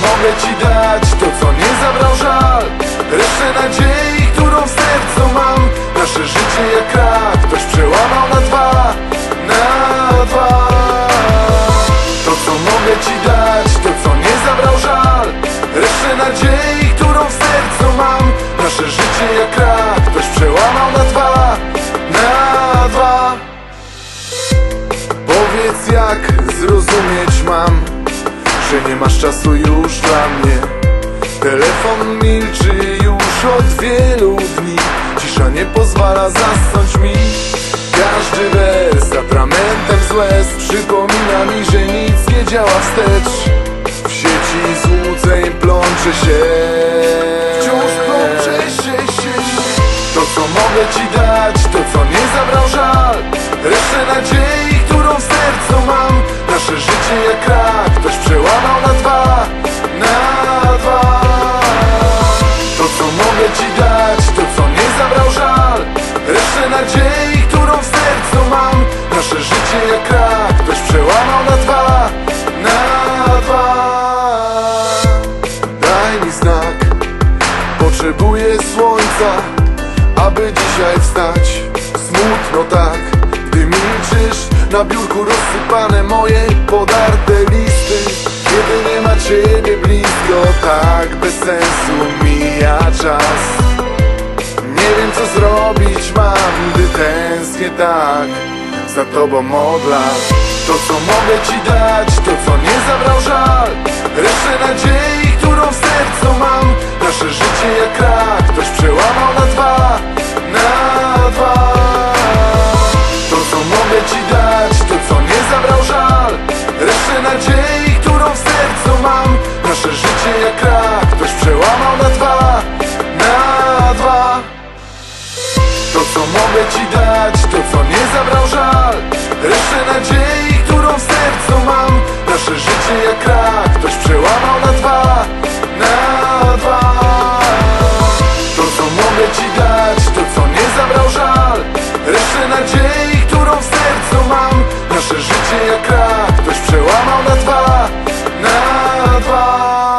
mogę ci dać To co nie zabrał żal. Resztę nadziei, którą w sercu mam. Nasze życie jak krak Ktoś przełamał na dwa Na dwa. To co mogę ci dać To co nie zabrał żal. Resztę nadziei, którą w sercu mam. Nasze życie jak krak Ktoś przełamał na dwa Na dwa. Powiedz jak zrozumieć mam Że nie masz czasu już dla mnie. Telefon milczy już od wielu dni. Cisza nie pozwala zasnąć mi. Każdy wers atramentem z łez Przypomina mi, że nic nie działa wstecz. W sieci złudzeń plączę się. Wciąż plączę się, się. To co mogę ci dać, to co nie zabrał żal. Resztę nadziei, słońca, aby dzisiaj wstać. Smutno tak, gdy milczysz. Na biurku rozsypane moje podarte listy. Kiedy nie ma ciebie blisko, tak bez sensu mija czas. Nie wiem co zrobić mam, gdy tęsknię tak Za tobą od To co mogę ci dać, to co nie zabrał żal. Resztę nadziei, Senhor.